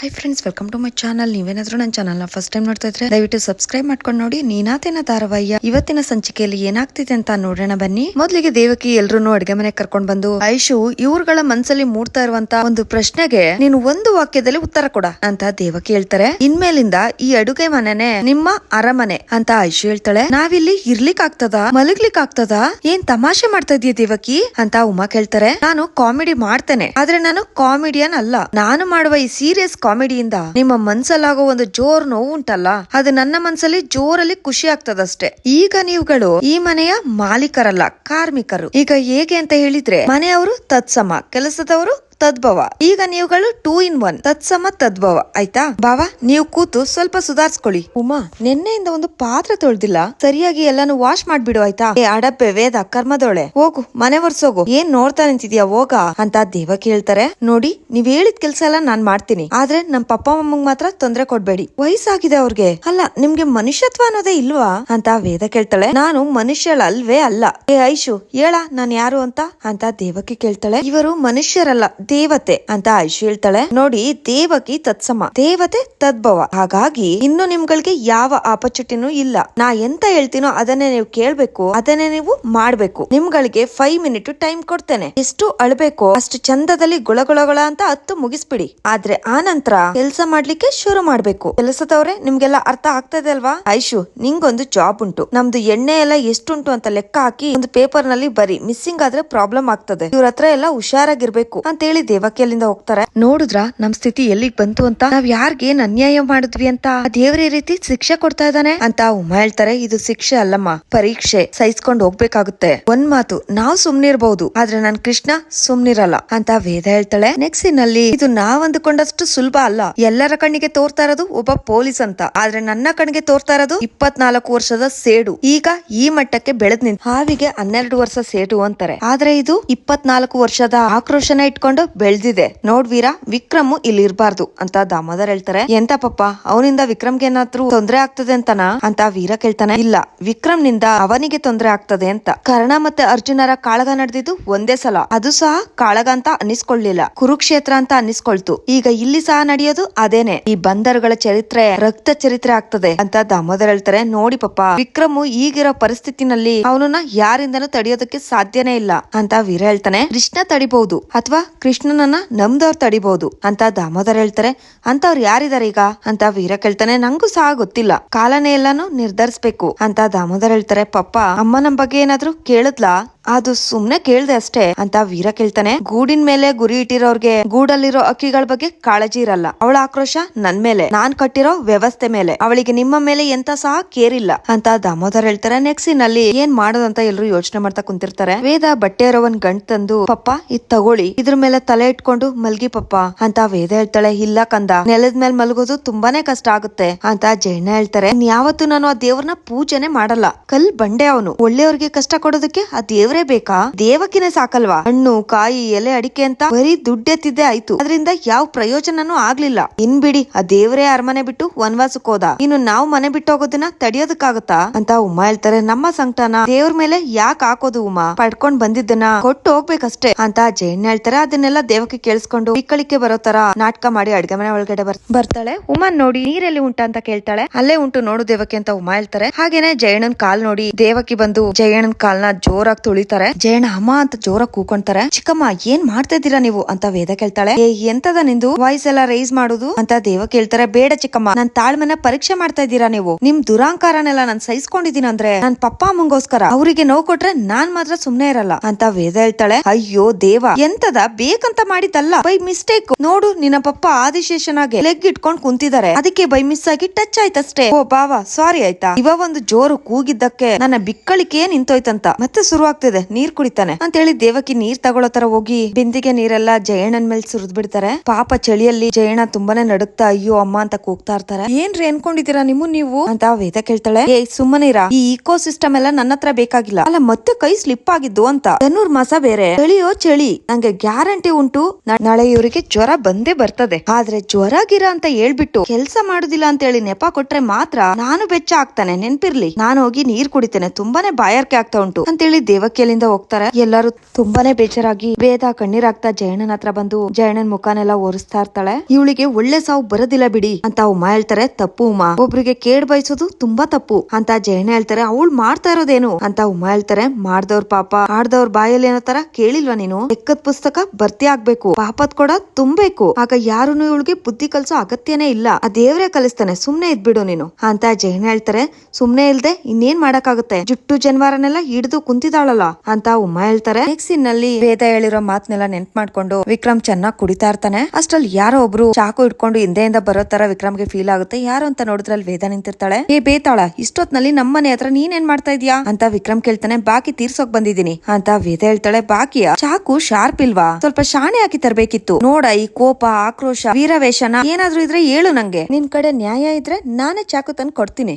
Hi friends welcome to my channel ನೀವೇನಾದ್ರೂ ನನ್ನ ಚಾನಲ್ನ ಫಸ್ಟ್ ಟೈಮ್ ನೋಡ್ತಾ ಇದ್ರೆ ದಯವಿಟ್ಟು ಸಬ್ಸ್ಕ್ರೈಬ್ ಮಾಡ್ಕೊಂಡು ನೋಡಿ. ನೀನಾತೇನ ಧಾರಾವಾಹಿಯ ಇವತ್ತಿನ ಸಂಚಿಕೆಯಲ್ಲಿ ಏನಾಗ್ತಿದೆ ಅಂತ ನೋಡೋಣ ಬನ್ನಿ. ಮೊದಲಿಗೆ ದೇವಕಿ ಎಲ್ರು ಅಡುಗೆ ಮನೆ ಕರ್ಕೊಂಡು ಬಂದು, ಐಶು, ಇವ್ರುಗಳ ಮನಸ್ಸಲ್ಲಿ ಮೂಡ್ತಾ ಇರುವಂತ ಒಂದು ಪ್ರಶ್ನೆಗೆ ನೀನು ಒಂದು ವಾಕ್ಯದಲ್ಲಿ ಉತ್ತರ ಕೊಡ ಅಂತ ದೇವಕಿ ಹೇಳ್ತಾರೆ. ಇನ್ಮೇಲಿಂದ ಈ ಅಡುಗೆ ಮನೆನೆ ನಿಮ್ಮ ಅರಮನೆ ಅಂತ ಐಶು ಹೇಳ್ತಾಳೆ. ನಾವಿಲ್ಲಿ ಇರ್ಲಿಕ್ ಆಗ್ತದ? ಮಲಗ್ಲಿಕ್ ಆಗ್ತದ? ಏನ್ ತಮಾಷೆ ಮಾಡ್ತಾ ಇದೀಯ ದೇವಕಿ? ಅಂತ ಉಮಾ ಕೇಳ್ತಾರೆ. ನಾನು ಕಾಮಿಡಿ ಮಾಡ್ತೇನೆ, ಆದ್ರೆ ನಾನು ಕಾಮಿಡಿಯನ್ ಅಲ್ಲ. ನಾನು ಮಾಡುವ ಈ ಸೀರಿಯಸ್ ಕಾಮಿಡಿಯಿಂದ ನಿಮ್ಮ ಮನ್ಸಲ್ಲಾಗೋ ಒಂದು ಜೋರ್ ನೋವು ಉಂಟಲ್ಲ ಅದು ನನ್ನ ಮನ್ಸಲ್ಲಿ ಜೋರಲ್ಲಿ ಖುಷಿ ಆಗ್ತದಷ್ಟೇ. ಈಗ ನೀವುಗಳು ಈ ಮನೆಯ ಮಾಲೀಕರಲ್ಲ, ಕಾರ್ಮಿಕರು. ಈಗ ಹೇಗೆ ಅಂತ ಹೇಳಿದ್ರೆ, ಮನೆಯವರು ತತ್ಸಮ, ಕೆಲಸದವರು ತದ್ಭವ. ಈಗ ನೀವುಗಳು ಟೂ ಇನ್ ಒನ್ ತತ್ಸಮ ತದ್ಭವ. ಆಯ್ತಾ? ಬಾವಾ ನೀವು ಕೂತು ಸ್ವಲ್ಪ ಸುಧಾರಿಸ್ಕೊಳ್ಳಿ. ಉಮಾ, ನಿನ್ನೆಯಿಂದ ಒಂದು ಪಾತ್ರ ತೊಳ್ದಿಲ್ಲ. ಸರಿಯಾಗಿ ಎಲ್ಲಾನು ವಾಶ್ ಮಾಡ್ಬಿಡು, ಆಯ್ತಾ? ಏ ಅಡಪ್ಪೆ ವೇದ, ಕರ್ಮದೊಳೆ. ಹೋಗು, ಮನೆ ಒರ್ಸೋಗು. ಏನ್ ನೋಡ್ತಾ ನಿಂತಿದ್ಯಾ, ಹೋಗ? ಅಂತ ದೇವ ಕೇಳ್ತಾರೆ. ನೋಡಿ, ನೀವ್ ಹೇಳಿದ ಕೆಲ್ಸ ಎಲ್ಲ ನಾನ್ ಮಾಡ್ತೀನಿ. ಆದ್ರೆ ನಮ್ ಪಪ್ಪ ಅಮ್ಮಂಗ್ ಮಾತ್ರ ತೊಂದ್ರೆ ಕೊಡ್ಬೇಡಿ. ವಯಸ್ಸಾಗಿದೆ ಅವ್ರಿಗೆ. ಅಲ್ಲ, ನಿಮ್ಗೆ ಮನುಷ್ಯತ್ವ ಅನ್ನೋದೇ ಇಲ್ವಾ? ಅಂತ ವೇದ ಕೇಳ್ತಾಳೆ. ನಾನು ಮನುಷ್ಯಳ ಅಲ್ವೇ ಅಲ್ಲ. ಏ, ಐಶು, ಹೇಳ, ನಾನ್ ಯಾರು ಅಂತ? ಅಂತ ದೇವಕ್ಕೆ ಕೇಳ್ತಾಳೆ. ಇವರು ಮನುಷ್ಯರಲ್ಲ ದೇವತೆ ಅಂತ ಐಶು ಹೇಳ್ತಾಳೆ. ನೋಡಿ, ದೇವಕಿ ತತ್ಸಮ. ದೇವತೆ ತದ್ಭವ. ಹಾಗಾಗಿ ಇನ್ನು ನಿಮ್ಗಳಿಗೆ ಯಾವ ಆಪರ್ಚುನಿಟಿನೂ ಇಲ್ಲ. ನಾ ಎಂತ ಹೇಳ್ತೀನೋ ಅದನ್ನೇ ನೀವು ಕೇಳ್ಬೇಕು, ಅದನ್ನೇ ನೀವು ಮಾಡ್ಬೇಕು. ನಿಮ್ಗಳಿಗೆ ಫೈವ್ ಮಿನಿಟ್ ಟೈಮ್ ಕೊಡ್ತೇನೆ. ಎಷ್ಟು ಅಳ್ಬೇಕು ಅಷ್ಟು ಚಂದದಲ್ಲಿ ಗುಳಗುಳಗುಳ ಅಂತ ಹತ್ತು ಮುಗಿಸ್ಬಿಡಿ. ಆದ್ರೆ ಆ ನಂತರ ಕೆಲಸ ಮಾಡ್ಲಿಕ್ಕೆ ಶುರು ಮಾಡ್ಬೇಕು. ಕೆಲಸದವ್ರೆ, ನಿಮ್ಗೆಲ್ಲ ಅರ್ಥ ಆಗ್ತದೆ ಅಲ್ವಾ? ಐಶು, ನಿಂಗೊಂದು ಜಾಬ್ ಉಂಟು. ನಮ್ದು ಎಣ್ಣೆ ಎಲ್ಲ ಎಷ್ಟುಂಟು ಅಂತ ಲೆಕ್ಕ ಹಾಕಿ ಒಂದು ಪೇಪರ್ನಲ್ಲಿ ಬರಿ ಮಿಸ್ಸಿಂಗ್ ಆದ್ರೆ ಪ್ರಾಬ್ಲಮ್ ಆಗ್ತದೆ. ಇವ್ರ ಹತ್ರ ಎಲ್ಲ ಹುಷಾರಾಗಿರ್ಬೇಕು. ಅಂತ ಹೇಳಿ ದೇವಕಿ ಅಲ್ಲಿಂದ ಹೋಗ್ತಾರೆ. ನೋಡಿದ್ರ, ನಮ್ ಸ್ಥಿತಿ ಎಲ್ಲಿಗ್ ಬಂತು ಅಂತ? ನಾವ್ ಯಾರ್ಗೆ ಏನ್ ಅನ್ಯಾಯ ಮಾಡಿದ್ವಿ ಅಂತ? ದೇವ್ರ ಈ ರೀತಿ ಶಿಕ್ಷೆ ಕೊಡ್ತಾ ಇದ್ದಾನೆ? ಅಂತ ಉಮಾ ಹೇಳ್ತಾರೆ, ಇದು ಶಿಕ್ಷೆ ಅಲ್ಲಮ್ಮ. ಪರೀಕ್ಷೆ ಸಹಿಸ್ಕೊಂಡ್ ಹೋಗ್ಬೇಕಾಗುತ್ತೆ. ಒಂದ್ ಮಾತು, ನಾವ್ ಸುಮ್ನಿರ್ಬಹುದು ಆದ್ರೆ ನನ್ ಕೃಷ್ಣ ಸುಮ್ನಿರಲ್ಲ. ಅಂತ ವೇದ ಹೇಳ್ತಾಳೆ. ನೆಕ್ಸ್ಟ್ನಲ್ಲಿ ಇದು ನಾವ್ ಅಂದುಕೊಂಡಷ್ಟು ಸುಲಭ ಅಲ್ಲ. ಎಲ್ಲರ ಕಣ್ಣಿಗೆ ತೋರ್ತಾ ಇರೋದು ಒಬ್ಬ ಪೊಲೀಸ್ ಅಂತ. ಆದ್ರೆ ನನ್ನ ಕಣ್ಣಿಗೆ ತೋರ್ತಾ ಇರೋದು ಇಪ್ಪತ್ನಾಲ್ಕು ವರ್ಷದ ಸೇಡು. ಈಗ ಈ ಮಟ್ಟಕ್ಕೆ ಬೆಳೆದ್ ನಿಂತ ಹಾವಿಗೆ ಹನ್ನೆರಡು ವರ್ಷ ಸೇಡು ಅಂತಾರೆ. ಆದ್ರೆ ಇದು ಇಪ್ಪತ್ನಾಲ್ಕು ವರ್ಷದ ಆಕ್ರೋಶನ ಇಟ್ಕೊಂಡು ಬೆಳ್ದಿದೆ. ನೋಡ್ ವೀರ, ವಿಕ್ರಮ್ ಇಲ್ಲಿ ಇರ್ಬಾರ್ದು ಅಂತ ದಾಮೋದರ್ ಹೇಳ್ತಾರೆ. ಎಂತ ಪಪ್ಪ, ಅವನಿಂದ ವಿಕ್ರಮ್ಗೆ ಏನಾದ್ರು ತೊಂದ್ರೆ ಆಗ್ತದೆ ಅಂತನ? ಅಂತ ವೀರ ಕೇಳ್ತಾನೆ. ಇಲ್ಲ ವಿಕ್ರಮ್ನಿಂದ ಅವನಿಗೆ ತೊಂದ್ರೆ ಆಗ್ತದೆ ಅಂತ. ಕರ್ಣ ಮತ್ತೆ ಅರ್ಜುನರ ಕಾಳಗ ನಡೆದಿದ್ದು ಒಂದೇ ಸಲ. ಅದು ಸಹ ಕಾಳಗ ಅಂತ ಅನ್ನಿಸ್ಕೊಳ್ಳಿಲ್ಲ. ಕುರುಕ್ಷೇತ್ರ ಅಂತ ಅನ್ನಿಸ್ಕೊಳ್ತು. ಈಗ ಇಲ್ಲಿ ಸಹ ನಡೆಯೋದು ಅದೇನೆ. ಈ ಬಂದರುಗಳ ಚರಿತ್ರೆ, ರಕ್ತ ಚರಿತ್ರೆ ಆಗ್ತದೆ ಅಂತ ದಾಮೋದರ್ ಹೇಳ್ತಾರೆ. ನೋಡಿ ಪಪ್ಪ, ವಿಕ್ರಮ್ ಈಗಿರೋ ಪರಿಸ್ಥಿತಿನಲ್ಲಿ ಅವನನ್ನ ಯಾರಿಂದನೂ ತಡೆಯೋದಕ್ಕೆ ಸಾಧ್ಯನೇ ಇಲ್ಲ ಅಂತ ವೀರ ಹೇಳ್ತಾನೆ. ಕೃಷ್ಣ ತಡಿಬಹುದು ಅಥವಾ ಕೃಷ್ಣನನ್ನ ನಮ್ದವ್ರು ತಡಿಬಹುದು ಅಂತ ದಾಮೋದರ್ ಹೇಳ್ತಾರೆ. ಅಂತವ್ರು ಯಾರಿದಾರೆ ಈಗ? ಅಂತ ವೀರ ಕೇಳ್ತಾನೆ. ನಂಗೂ ಸಹ ಗೊತ್ತಿಲ್ಲ. ಕಾಲನೇ ಎಲ್ಲಾನು ನಿರ್ಧರಿಸ್ಬೇಕು ಅಂತ ದಾಮೋದರ್ ಹೇಳ್ತಾರೆ. ಪಪ್ಪ ಅಮ್ಮನ ಬಗ್ಗೆ ಏನಾದ್ರೂ ಕೇಳಿದ್ಲಾ? ಅದು ಸುಮ್ನೆ ಕೇಳ್ದೆ ಅಷ್ಟೇ. ಅಂತ ವೀರ ಕೇಳ್ತಾನೆ. ಗೂಡಿನ ಮೇಲೆ ಗುರಿ ಇಟ್ಟಿರೋರ್ಗೆ ಗೂಡಲ್ಲಿರೋ ಅಕ್ಕಿಗಳ ಬಗ್ಗೆ ಕಾಳಜಿ ಇರಲ್ಲ. ಅವಳ ಆಕ್ರೋಶ ನನ್ ಮೇಲೆ. ನಾನ್ ಕಟ್ಟಿರೋ ವ್ಯವಸ್ಥೆ ಮೇಲೆ. ಅವಳಿಗೆ ನಿಮ್ಮ ಮೇಲೆ ಎಂತ ಸಹ ಕೇರಿಲ್ಲ ಅಂತ ದಾಮೋದರ್ ಹೇಳ್ತಾರೆ. ನೆಕ್ಸ್ಟ್ನಲ್ಲಿ ಏನ್ ಮಾಡೋದಂತ ಎಲ್ರು ಯೋಚನೆ ಮಾಡ್ತಾ ಕುಂತಿರ್ತಾರೆ. ವೇದ ಬಟ್ಟೆ ಇರೋ ಒಂದ್ ಗಂಟ್ ತಂದು, ಪಪ್ಪ, ಇದ್ ತಗೊಳ್ಳಿ. ಇದ್ರ ಮೇಲೆ ತಲೆ ಇಟ್ಕೊಂಡು ಮಲ್ಗಿ ಪಪ್ಪ. ಅಂತ ವೇದ ಹೇಳ್ತಾಳೆ. ಇಲ್ಲ ಕಂದ. ನೆಲದ ಮೇಲೆ ಮಲಗೋದು ತುಂಬಾನೇ ಕಷ್ಟ ಆಗುತ್ತೆ. ಅಂತ ಜೈನ ಹೇಳ್ತಾರೆ. ಯಾವತ್ತೂ ನಾನು ಆ ದೇವ್ರನ್ನ ಪೂಜೆನೆ ಮಾಡಲ್ಲ. ಕಲ್ ಬಂಡೆ ಅವನು. ಒಳ್ಳೆಯವ್ರಿಗೆ ಕಷ್ಟ ಕೊಡೋದಕ್ಕೆ ಆ ದೇವ್ರೇ ಬೇಕಾ ದೇವಕಿನ ಸಾಕಲ್ವಾ? ಹಣ್ಣು, ಕಾಯಿ, ಎಲೆ, ಅಡಿಕೆ ಅಂತ ಬರೀ ದುಡ್ಡೆತ್ತಿದ್ದೆ ಆಯ್ತು. ಅದರಿಂದ ಯಾವ ಪ್ರಯೋಜನನೂ ಆಗ್ಲಿಲ್ಲ. ಇನ್ ಬಿಡಿ, ಆ ದೇವರೇ ಅರಮನೆ ಬಿಟ್ಟು ವನವಾಸಕ್ಕೆ ಹೋದ ಇನ್ನು ನಾವು ಮನೆ ಬಿಟ್ಟು ಹೋಗೋದನ್ನ ತಡಿಯೋದಕ್ಕಾಗತ್ತಾ? ಅಂತ ಉಮಾ ಹೇಳ್ತಾರೆ. ನಮ್ಮ ಸಂಕಟನ ದೇವ್ರ ಮೇಲೆ ಯಾಕೆ ಹಾಕೋದು ಉಮಾ? ಪಡ್ಕೊಂಡ್ ಬಂದಿದ್ದನ್ನ ಕೊಟ್ಟು ಹೋಗ್ಬೇಕಷ್ಟೇ ಅಂತ ಜೈನ್ ಹೇಳ್ತಾರೆ. ಅದನ್ನೆಲ್ಲ ದೇವಕ್ಕೆ ಕೇಳಿಸ್ಕೊಂಡು ಇಕ್ಕಳಿಕೆ ಬರೋ ತರ ನಾಟಕ ಮಾಡಿ ಅಡ್ಗೆ ಮನೆ ಒಳಗಡೆ ಬರ್- ಬರ್ತಾಳೆ. ಉಮಾ ನೋಡಿ ನೀರೆಲ್ಲಿ ಉಂಟ ಅಂತ ಕೇಳ್ತಾಳೆ. ಅಲ್ಲೇ ಉಂಟು ನೋಡು ದೇವಕ್ಕೆ ಅಂತ ಉಮಾ ಹೇಳ್ತಾರೆ. ಹಾಗೇನೆ ಜಯಣ್ಣನ್ ಕಾಲ್ ನೋಡಿ ದೇವಕಿ ಬಂದು ಜಯಣ್ಣನ್ ಕಾಲ್ನ ಜೋರಾಗಿ ತುಳಿತಾರೆ ಜಯಣ್ಣ ಅಮ್ಮ ಅಂತ ಜೋರ ಕೂಕೊಂತಾರೆ, ಚಿಕ್ಕಮ್ಮ ಏನ್ ಮಾಡ್ತಾ ಇದ್ದೀರಾ ನೀವು ಅಂತ ವೇದ ಕೇಳ್ತಾಳೆ. ಎಂತದ ನಿಂದು? ವಾಯ್ಸ್ ಎಲ್ಲ ರೈಸ್ ಮಾಡುದು? ಅಂತ ದೇವ ಕೇಳ್ತಾರೆ, ಬೇಡ ಚಿಕ್ಕಮ್ಮ, ನನ್ ತಾಳ್ಮೆನ ಪರೀಕ್ಷೆ ಮಾಡ್ತಾ ಇದ್ದೀರಾ ನೀವು? ನಿಮ್ ದುರಾಂಕಾರನೆಲ್ಲ ನಾನ್ ಸಹಿಸ್ಕೊಂಡಿದೀನಿ ಅಂದ್ರೆ, ನನ್ ಪಪ್ಪ ಅಮ್ಮಂಗೋಸ್ಕರ ಅವರಿಗೆ ನೋವು ಕೊಟ್ರೆ ನಾನ್ ಮಾತ್ರ ಸುಮ್ನೆ ಇರಲ್ಲ ಅಂತ ವೇದ ಹೇಳ್ತಾಳೆ. ಅಯ್ಯೋ ದೇವ ಎಂತದ ಬೇಕಂತ ಮಾಡಿದ್ದಲ್ಲ, ಬೈ ಮಿಸ್ಟೇಕ್. ನೋಡು, ನಿನ್ನ ಪಪ್ಪ ಆದಿಶೇಷನಾಗೆ ಲೆಗ್ ಇಟ್ಕೊಂಡ್ ಕುಂತಿದ್ದಾರೆ. ಅದಕ್ಕೆ ಬೈ ಮಿಸ್ ಆಗಿ ಟಚ್ ಆಯ್ತಷ್ಟೇ. ಓ ಬಾವಾ ಸಾರಿ ಆಯ್ತಾ? ಇವ ಒಂದು ಜೋರು ಕೂಗಿದ್ದಕ್ಕೆ ನನ್ನ ಬಿಕ್ಕಳಿಕೆ ನಿಂತೋಯ್ತಂತ. ಮತ್ತೆ ಶುರು ಆಗ್ತಿದೆ. ನೀರ್ ಕುಡಿತಾನೆ. ಅಂತ ಹೇಳಿ ದೇವಕಿ ನೀರ್ ತಗೊಳ್ಳೋ ತರ ಹೋಗಿ ಬಿಂದಿಗೆ ನೀರೆಲ್ಲ ಜಯಣ್ಣನ್ ಮೇಲೆ ಸುರಿದ್ ಬಿಡ್ತಾರೆ ಪಾಪ ಚಳಿಯಲ್ಲಿ ಜಯಣ್ಣ ತುಂಬಾನೇ ನಡುಕ್ತಾ ಅಯ್ಯೋ ಅಮ್ಮ ಅಂತ ಕೂಗ್ತಾ ಇರ್ತಾರೆ. ಏನ್ರಿ ಅನ್ಕೊಂಡಿದೀರಾ ನಿಮ್ಮ ನೀವು? ಅಂತ ವೇದ ಕೇಳ್ತಾಳೆ. ಏ ಸುಮ್ಮನಿರ ಈ ಇಕೋ ಸಿಸ್ಟಮ್ ಎಲ್ಲ ನನ್ನ ಹತ್ರ ಬೇಕಾಗಿಲ್ಲ. ಅಲ್ಲ, ಮತ್ತೆ ಕೈ ಸ್ಲಿಪ್ ಆಗಿದ್ದು ಅಂತ. ಧನುರ್ಮಾಸ ಬೇರೆ. ಚಳಿಯೋ ಚಳಿ. ನಂಗೆ ಗ್ಯಾರಂಟಿ ಉಂಟು. ನಾಳೆ ಇವರಿಗೆ ಜ್ವರ ಬಂದೇ ಬರ್ತದೆ. ಆದ್ರೆ ಜ್ವರ ಗಿರ ಅಂತ ಹೇಳ್ಬಿಟ್ಟು ಕೆಲ್ಸ ಮಾಡುದಿಲ್ಲ ಅಂತ ಹೇಳಿ ನೆಪ ಕೊಟ್ರೆ ಮಾತ್ರ ನಾನು ಬೆಚ್ಚ ಆಗ್ತಾನೆ. ನೆನ್ಪಿರ್ಲಿ. ನಾನು ಹೋಗಿ ನೀರ್ ಕುಡಿತೇನೆ. ತುಂಬಾನೇ ಬಾಯಾರಿಕೆ ಆಗ್ತಾ ಉಂಟು. ಅಂತೇಳಿ ದೇವಕಿ ಅಲ್ಲಿಂದ ಹೋಗ್ತಾರೆ. ಎಲ್ಲರೂ ತುಂಬಾನೇ ಬೇಜಾರಾಗಿ ವೇದ ಕಣ್ಣೀರಾಗ್ತಾ ಜಯಣ್ಣನ ಹತ್ರ ಬಂದು ಜಯಣ್ಣನ್ ಮುಖನೆಲ್ಲ ಒರೆಸ್ತಾ ಇರ್ತಾಳೆ. ಇವಳಿಗೆ ಒಳ್ಳೆ ಸಾವು ಬರೋದಿಲ್ಲ ಬಿಡಿ ಅಂತ ಉಮಾ ಹೇಳ್ತಾರೆ. ತಪ್ಪು ಉಮಾ. ಒಬ್ರಿಗೆ ಕೇಡ್ ಬಯಸೋದು ತುಂಬಾ ತಪ್ಪು ಅಂತ ಜಯಣ್ಣ ಹೇಳ್ತಾರೆ. ಅವಳು ಮಾಡ್ತಾ ಇರೋದೇನು ಅಂತ ಉಮಾ ಹೇಳ್ತಾರೆ. ಮಾಡ್ದವ್ರ ಪಾಪ. ಆಡ್ದವ್ರ ಬಾಯಲ್ಲಿ ಏನೋ ತರ ಕೇಳಿಲ್ವಾ ನೀನು? ಲೆಕ್ಕದ ಪುಸ್ತಕ ಭರ್ತಿ ಆಗ್ಬೇಕು ಪಾಪದ್ ಕೂಡ ತುಂಬೇಕು ಆಗ ಯಾರುನು ಇವಳಿಗೆ ಬುದ್ಧಿ ಕಲ್ಸೋ ಅಗತ್ಯನೇ ಇಲ್ಲ. ಆ ದೇವ್ರೇ ಕಲಿಸ್ತಾನೆ. ಸುಮ್ನೆ ಇದ್ಬಿಡು ನೀನು ಅಂತ ಜಯಣ್ಣ ಹೇಳ್ತಾರೆ. ಸುಮ್ನೆ ಇಲ್ದೆ ಇನ್ನೇನ್ ಮಾಡಕ್ಕಾಗುತ್ತೆ? ಜುಟ್ಟು ಜನ್ವಾರನೆಲ್ಲ ಹಿಡಿದು ಕುಂತಿದಾಳಲ್ಲ ಅಂತ ಉಮ್ಮ ಹೇಳ್ತಾರೆ. ಮಿಕ್ಸಿನ್ನಲ್ಲಿ ವೇದ ಹೇಳಿರೋ ಮಾತ್ನೆಲ್ಲ ನೆನ್ಪ್ ಮಾಡ್ಕೊಂಡು ವಿಕ್ರಮ್ ಚೆನ್ನಾಗ್ ಕುಡಿತಾ ಇರ್ತಾನೆ. ಅಷ್ಟ್ರಲ್ಲಿ ಯಾರೋ ಒಬ್ರು ಚಾಕು ಇಟ್ಕೊಂಡು ಹಿಂದೆಯಿಂದ ಬರೋ ತರ ವಿಕ್ರಮ್ಗೆ ಫೀಲ್ ಆಗುತ್ತೆ. ಯಾರು ಅಂತ ನೋಡಿದ್ರಲ್ಲಿ ವೇದ ನಿಂತಿರ್ತಾಳೆ. ಏ ಬೇತಾಳ, ಇಷ್ಟೊತ್ನಲ್ಲಿ ನಮ್ಮನೆ ಹತ್ರ ನೀನ್ ಏನ್ ಮಾಡ್ತಾ ಇದೀಯಾ? ಅಂತ ವಿಕ್ರಮ್ ಕೇಳ್ತಾನೆ. ಬಾಕಿ ತೀರ್ಸೋಕ್ ಬಂದಿದ್ದೀನಿ. ಅಂತ ವೇದ ಹೇಳ್ತಾಳೆ. ಬಾಕಿಯ, ಚಾಕು ಶಾರ್ಪ್ ಇಲ್ವಾ? ಸ್ವಲ್ಪ ಶಾಣೆ ಹಾಕಿ ತರ್ಬೇಕಿತ್ತು. ನೋಡ, ಈ ಕೋಪ, ಆಕ್ರೋಶ ವೀರವೇಶನ ಏನಾದ್ರೂ ಇದ್ರೆ ಹೇಳು ನಂಗೆ. ನಿನ್ ಕಡೆ ನ್ಯಾಯ ಇದ್ರೆ ನಾನೇ ಚಾಕು ತಂದು ಕೊಡ್ತೀನಿ.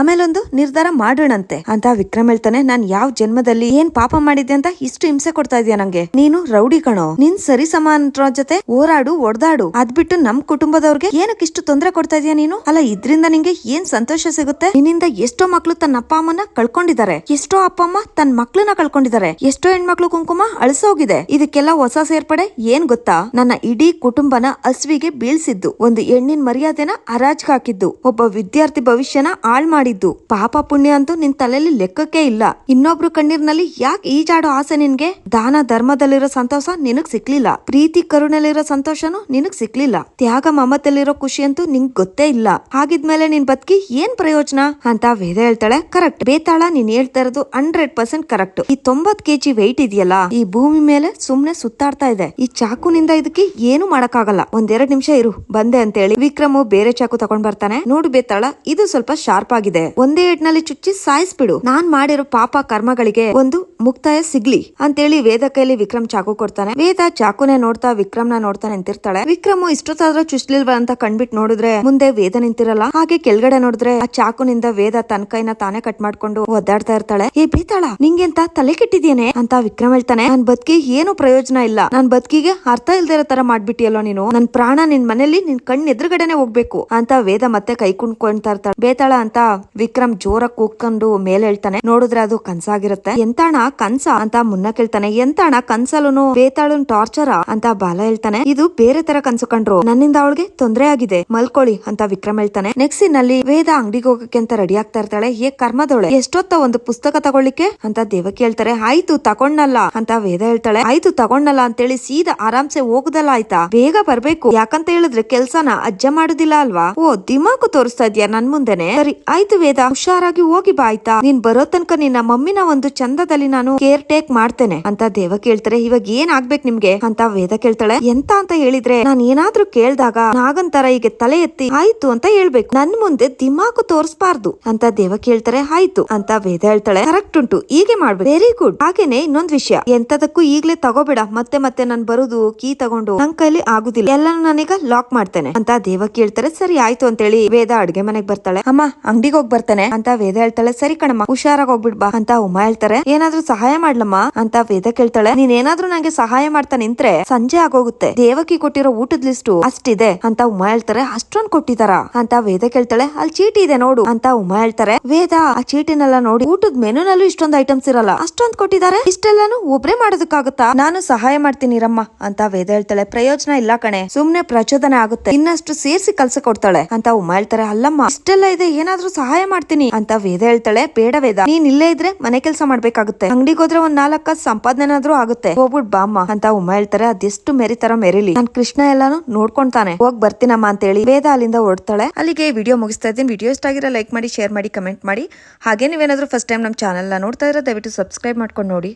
ಆಮೇಲೊಂದು ನಿರ್ಧಾರ ಮಾಡೋಣಂತೆ ಅಂತ ವಿಕ್ರಮ್ ಹೇಳ್ತಾನೆ. ನಾನ್ ಯಾವ ಜನ್ಮದಲ್ಲಿ ಏನ್ ಪಾಪ ಮಾಡಿದ್ದೆ ಅಂತ ಇಷ್ಟು ಹಿಂಸೆ ಕೊಡ್ತಾ ಇದೀಯ ನಂಗೆ? ನೀನು ರೌಡಿ ಕಣೋ. ನಿನ್ ಸರಿ ಸಮಾನರ ಜೊತೆ ಹೋರಾಡು ಒಡ್ದಾಡು. ಅದ್ಬಿಟ್ಟು ನಮ್ ಕುಟುಂಬದವ್ರಿಗೆ ಏನಕ್ಕೆ ಇಷ್ಟು ತೊಂದರೆ ಕೊಡ್ತಾ ಇದೀಯ ನೀನು? ಅಲ್ಲ, ಇದ್ರಿಂದ ನಿಂಗೆ ಏನ್ ಸಂತೋಷ ಸಿಗುತ್ತೆ? ನಿನ್ನಿಂದ ಎಷ್ಟೋ ಮಕ್ಳು ತನ್ನ ಅಪ್ಪ ಅಮ್ಮನ ಕಳ್ಕೊಂಡಿದ್ದಾರೆ. ಎಷ್ಟೋ ಅಪ್ಪ ಅಮ್ಮ ತನ್ನ ಮಕ್ಳನ್ನ ಕಳ್ಕೊಂಡಿದ್ದಾರೆ. ಎಷ್ಟೋ ಹೆಣ್ಮಕ್ಳು ಕುಂಕುಮ ಅಳಿಸೋಗಿದೆ. ಇದಕ್ಕೆಲ್ಲ ಹೊಸ ಸೇರ್ಪಡೆ ಏನ್ ಗೊತ್ತಾ? ನನ್ನ ಇಡೀ ಕುಟುಂಬನ ಹಸ್ವಿಗೆ ಬೀಳ್ಸಿದ್ದು. ಒಂದು ಹೆಣ್ಣಿನ ಮರ್ಯಾದೆನ ಹರಾಜ್ಗೆ ಹಾಕಿದ್ದು. ಒಬ್ಬ ವಿದ್ಯಾರ್ಥಿ ಭವಿಷ್ಯನ ಹಾಳ್ ಮಾಡಿದ್ದು. ಪಾಪ ಪುಣ್ಯ ಅಂತೂ ನಿನ್ ತಲೆಯಲ್ಲಿ ಲೆಕ್ಕಕ್ಕೆ ಇಲ್ಲ. ಇನ್ನೊಬ್ರು ಕಣ್ಣೀರ್ನಲ್ಲಿ ಯಾಕೆ ಈಜಾಡೋ ಆಸೆ ನಿನ್ಗೆ? ದಾನ ಧರ್ಮದಲ್ಲಿರೋ ಸಂತೋಷ ನಿನಗ್ ಸಿಕ್ಲಿಲ್ಲ. ಪ್ರೀತಿ ಕರುಣಲ್ಲಿರೋ ಸಂತೋಷನು ನಿನಗ್ ಸಿಕ್ಲಿಲ್ಲ. ತ್ಯಾಗ ಮಮತಲ್ಲಿರೋ ಖುಷಿ ಅಂತೂ ನಿಂಗ್ ಗೊತ್ತೇ ಇಲ್ಲ. ಹಾಗಿದ್ಮೇಲೆ ನಿನ್ ಬದುಕಿ ಏನ್ ಪ್ರಯೋಜನ? ಅಂತ ವೇದ ಹೇಳ್ತಾಳೆ, ಕರೆಕ್ಟ್. ಬೇತಾಳ, ನೀನ್ ಹೇಳ್ತಾ ಇರೋದು ಹಂಡ್ರೆಡ್ ಪರ್ಸೆಂಟ್ ಕರೆಕ್ಟ್. ಈ ತೊಂಬತ್ ಕೆಜಿ ವೆಯ್ಟ್ ಇದೆಯಲ್ಲ, ಈ ಭೂಮಿ ಮೇಲೆ ಸುಮ್ನೆ ಸುತ್ತಾಡ್ತಾ ಇದೆ. ಈ ಚಾಕುನಿಂದ ಇದಕ್ಕೆ ಏನು ಮಾಡಕ್ಕಾಗಲ್ಲ. ಒಂದೆರಡ್ ನಿಮಿಷ ಇರು, ಬಂದೆ ಅಂತ ಹೇಳಿ ವಿಕ್ರಮು ಬೇರೆ ಚಾಕು ತಗೊಂಡ್ ಬರ್ತಾನೆ. ನೋಡು ಬೇತಾಳ, ಇದು ಸ್ವಲ್ಪ ಶಾರ್ಪ್ ಆಗಿದೆ. ಒಂದೇ ಏಟ್ನಲ್ಲಿ ಚುಚ್ಚಿ ಸಾಯಿಸ್ಬಿಡು. ನಾನ್ ಮಾಡಿರೋ ಪಾಪ ಕರ್ಮಗಳಿಗೆ ಒಂದು ಮುಕ್ತಾಯ ಸಿಗ್ಲಿ ಅಂತೇಳಿ ವೇದ ಕೈಲಿ ವಿಕ್ರಮ್ ಚಾಕು ಕೊಡ್ತಾನೆ. ವೇದ ಚಾಕುನೇ ನೋಡ್ತಾ ವಿಕ್ರಮ್ನ ನೋಡ್ತಾ ನಿಂತಿರ್ತಾಳೆ ವಿಕ್ರಮ್ ಇಷ್ಟೊತ್ತಾದ್ರೂ ಚುಚ್ಲಿಲ್ವಾ ಅಂತ ಕಣ್ಬಿಟ್ ನೋಡಿದ್ರೆ ಮುಂದೆ ವೇದ ನಿಂತಿರಲ್ಲ. ಹಾಗೆ ಕೆಳಗಡೆ ನೋಡಿದ್ರೆ ಆ ಚಾಕುನಿಂದ ವೇದ ತನ್ನ ಕೈನ ತಾನೇ ಕಟ್ ಮಾಡ್ಕೊಂಡು ಒದ್ದಾಡ್ತಾ ಇರ್ತಾಳೆ. ಏ ಬೇತಾಳ, ನಿಂಗೆಂತ ತಲೆ ಕೆಟ್ಟಿದ್ಯೇನೆ? ಅಂತ ವಿಕ್ರಮ್ ಹೇಳ್ತಾನೆ. ನನ್ ಬದುಕಿ ಏನು ಪ್ರಯೋಜನ ಇಲ್ಲ. ನನ್ ಬದುಕಿಗೆ ಅರ್ಥ ಇಲ್ದೇ ಇರೋ ತರ ಮಾಡ್ಬಿಟ್ಟಿಯಲ್ಲೋ ನೀನು? ನನ್ ಪ್ರಾಣ ನಿನ್ ಮನೇಲಿ ನಿನ್ ಕಣ್ಣು ಎದುರುಗಡೆನೆ ಹೋಗ್ಬೇಕು. ಅಂತ ವೇದ ಮತ್ತೆ ಕೈ ಕುಣ್ಕೊಂತಾ ಇರ್ತಾಳೆ. ಬೇತಾಳ ಅಂತ ವಿಕ್ರಮ್ ಜೋರ ಕೂಗ್ಕೊಂಡು ಮೇಲೆ ಹೇಳ್ತಾನೆ, ನೋಡಿದ್ರೆ ಅದು ಕನ್ಸಾಗಿರುತ್ತೆ. ಎಂತಾಣ ಕನ್ಸ? ಅಂತ ಮುನ್ನ ಕೇಳ್ತಾನೆ. ಎಂತಾಣ ಕನ್ಸಲ್ಲೂನು ಬೇತಾಳು ಟಾರ್ಚರ ಅಂತ ಬಾಲ ಹೇಳ್ತಾನೆ. ಇದು ಬೇರೆ ತರ ಕನ್ಸು ಕಂಡ್ರು ನನ್ನಿಂದ ಅವಳಿಗೆ ತೊಂದರೆ ಆಗಿದೆ. ಮಲ್ಕೊಳ್ಳಿ ಅಂತ ವಿಕ್ರಮ್ ಹೇಳ್ತಾನೆ. ನೆಕ್ಸ್ಟ್ನಲ್ಲಿ ವೇದ ಅಂಗಡಿಗೆ ಹೋಗಕ್ಕೆ ಅಂತ ರೆಡಿ ಆಗ್ತಾ ಇರ್ತಾಳೆ. ಏ ಕರ್ಮದೊಳೆ, ಎಷ್ಟೊತ್ತ ಒಂದು ಪುಸ್ತಕ ತಗೊಳ್ಳಿಕ್ಕೆ? ಅಂತ ದೇವಕಿ ಹೇಳ್ತಾರೆ ಆಯ್ತು ತಗೊಂಡಲ್ಲ ಅಂತ ವೇದ ಹೇಳ್ತಾಳೆ. ಆಯ್ತು ತಗೊಂಡಲ್ಲ ಅಂತೇಳಿ ಸೀದಾ ಆರಾಮ್ಸೆ ಹೋಗುದಲ್ಲ ಆಯ್ತಾ? ಬೇಗ ಬರ್ಬೇಕು. ಯಾಕಂತ ಹೇಳಿದ್ರೆ ಕೆಲ್ಸನ ಅಜ್ಜ ಮಾಡುದಿಲ್ಲ ಅಲ್ವಾ? ಓ, ದಿಮಾಕು ತೋರಿಸ್ತಾ ಇದ್ಯಾ ನನ್ ಮುಂದೆನೆ? ಸರಿ, ಆಯ್ತು ವೇದ, ಹುಷಾರಾಗಿ ಹೋಗಿ ಬಾ ಆಯ್ತಾ. ನೀನ್ ಬರೋ ತನಕ ನಿನ್ನ ಮಮ್ಮಿನ ಒಂದು ಚಂದದಲ್ಲಿ ನಾನು ಕೇರ್ ಟೇಕ್ ಮಾಡ್ತೇನೆ. ಅಂತ ದೇವ ಕೇಳ್ತಾರೆ. ಇವಾಗ ಏನ್ ಆಗ್ಬೇಕು ನಿಮ್ಗೆ? ಅಂತ ವೇದ ಕೇಳ್ತಾಳೆ. ಎಂತ ಅಂತ ಹೇಳಿದ್ರೆ, ನಾನ್ ಏನಾದ್ರೂ ಕೇಳ್ದಾಗ ನಾಗಂತರ ಈಗ ತಲೆ ಎತ್ತಿ, ಆಯ್ತು ಅಂತ ಹೇಳ್ಬೇಕು. ನನ್ ಮುಂದೆ ದಿಮಾಕು ತೋರಿಸ್ಬಾರ್ದು. ಅಂತ ದೇವ ಕೇಳ್ತಾರೆ. ಆಯ್ತು ಅಂತ ವೇದ ಹೇಳ್ತಾಳೆ. ಕರೆಕ್ಟ್ ಉಂಟು. ಹೀಗೆ ಮಾಡ್ಬೇಕು. ವೆರಿ ಗುಡ್ ಹಾಗೇನೆ ಇನ್ನೊಂದ್ ವಿಷಯ. ಎಂತದಕ್ಕೂ ಈಗ್ಲೇ ತಗೋಬೇಡ. ಮತ್ತೆ ಮತ್ತೆ ನಾನ್ ಬರುದು, ಕೀ ತಗೊಂಡು ನನ್ ಕೈಲಿ ಆಗುದಿಲ್ಲ. ಎಲ್ಲಾನು ನಾನೀಗ ಲಾಕ್ ಮಾಡ್ತೇನೆ. ಅಂತ ದೇವ ಕೇಳ್ತಾರೆ. ಸರಿ, ಆಯ್ತು ಅಂತೇಳಿ ವೇದ ಅಡ್ಗೆ ಮನೆಗ್ ಬರ್ತಾಳೆ. ಅಮ್ಮ, ಅಂಗಡಿಗೆ ಹೋಗ್ ಬರ್ತೇನೆ. ಅಂತ ವೇದ ಹೇಳ್ತಾಳೆ, ಸರಿ ಕಣಮ್ಮ, ಹುಷಾರಾಗಿ ಹೋಗ್ಬಿಡ್ ಬಾ, ಅಂತ ಉಮಾ ಹೇಳ್ತಾರೆ. ಏನಾದ್ರೂ ಸಹಾಯ ಮಾಡ್ಲಮ್ಮ, ಅಂತ ವೇದ ಕೇಳ್ತಾಳೆ. ನೀನ್ ಏನಾದ್ರೂ ನಂಗೆ ಸಹಾಯ ಮಾಡ್ತಾ ನಿಂತ್ರೆ ಸಂಜೆ ಆಗೋಗುತ್ತೆ. ದೇವಕಿ ಕೊಟ್ಟಿರೋ ಊಟದ ಲಿಸ್ಟ್ ಅಷ್ಟಿದೆ, ಅಂತ ಉಮಾ ಹೇಳ್ತಾರೆ. ಅಷ್ಟೊಂದ್ ಕೊಟ್ಟಿದಾರ? ಅಂತ ವೇದ ಕೇಳ್ತಾಳೆ. ಅಲ್ಲಿ ಚೀಟಿ ಇದೆ ನೋಡು, ಅಂತ ಉಮಾ ಹೇಳ್ತಾರೆ. ವೇದ, ಆ ಚೀಟಿನೆಲ್ಲ ನೋಡಿ ಊಟದ ಮೆನುನಲ್ಲೂ ಇಷ್ಟೊಂದು ಐಟಮ್ಸ್ ಇರಲ್ಲ, ಅಷ್ಟೊಂದ್ ಕೊಟ್ಟಿದ್ದಾರೆ ಇಷ್ಟೆಲ್ಲಾನು ಒಬ್ರೇ ಮಾಡೋದಕ್ಕಾಗುತ್ತಾ? ನಾನು ಸಹಾಯ ಮಾಡ್ತೀನಿ ರಮ್ಮ, ಅಂತ ವೇದ ಹೇಳ್ತಾಳೆ. ಪ್ರಯೋಜನ ಇಲ್ಲ ಕಣೆ, ಸುಮ್ನೆ ಪ್ರಚೋದನೆ ಆಗುತ್ತೆ. ಇನ್ನಷ್ಟು ಸೇರ್ಸಿ ಕಲ್ಸ ಕೊಡ್ತಾಳೆ, ಅಂತ ಉಮಾ ಹೇಳ್ತಾರೆ. ಅಲ್ಲಮ್ಮ, ಇಷ್ಟೆಲ್ಲ ಇದೆ, ಏನಾದ್ರೂ ಮಾಡ್ತೀನಿ ಅಂತ ವೇದ ಹೇಳ್ತಾಳೆ. ಬೇಡ ವೇದ, ನೀನ್ ಇಲ್ಲೇ ಇದ್ರೆ ಮನೆ ಕೆಲಸ ಮಾಡ್ಬೇಕಾಗುತ್ತೆ. ಅಂಗಡಿಗೆ ಹೋದ್ರೆ ಒಂದ್ ನಾಲ್ಕ ಸಂಪಾದನೆನಾದ್ರೂ ಆಗುತ್ತೆ. ಹೋಗ್ಬಿಟ್ ಬಾಮ್ಮ ಅಂತ ಉಮಾ ಹೇಳ್ತಾರೆ. ಅದೆಷ್ಟು ಮೆರಿತಾರ ಮೆರಿಲಿ. ನಾನ್ ಕೃಷ್ಣ ಎಲ್ಲಾನು ನೋಡ್ಕೊಂತಾನೆ. ಹೋಗ್ ಬರ್ತೀನಮ್ಮ ಅಂತ ಹೇಳಿ ವೇದ ಅಲ್ಲಿಂದ ಓಡ್ತಾಳೆ ಅಲ್ಲಿಗೆ ವಿಡಿಯೋ ಮುಗಿಸ್ತಾ ಇದ್ದೀನಿ. ವಿಡಿಯೋ ಇಷ್ಟ ಆಗಿರೋ ಲೈಕ್ ಮಾಡಿ, ಶೇರ್ ಮಾಡಿ, ಕಮೆಂಟ್ ಮಾಡಿ. ಹಾಗೆ ನೀವೇನಾದ್ರೂ ಫಸ್ಟ್ ಟೈಮ್ ನಮ್ಮ ಚಾನೆಲ್ನ ನೋಡ್ತಾ ಇದ್ರೆ ದಯವಿಟ್ಟು ಸಬ್ಸ್ಕ್ರೈಬ್ ಮಾಡ್ಕೊಂಡು ನೋಡಿ.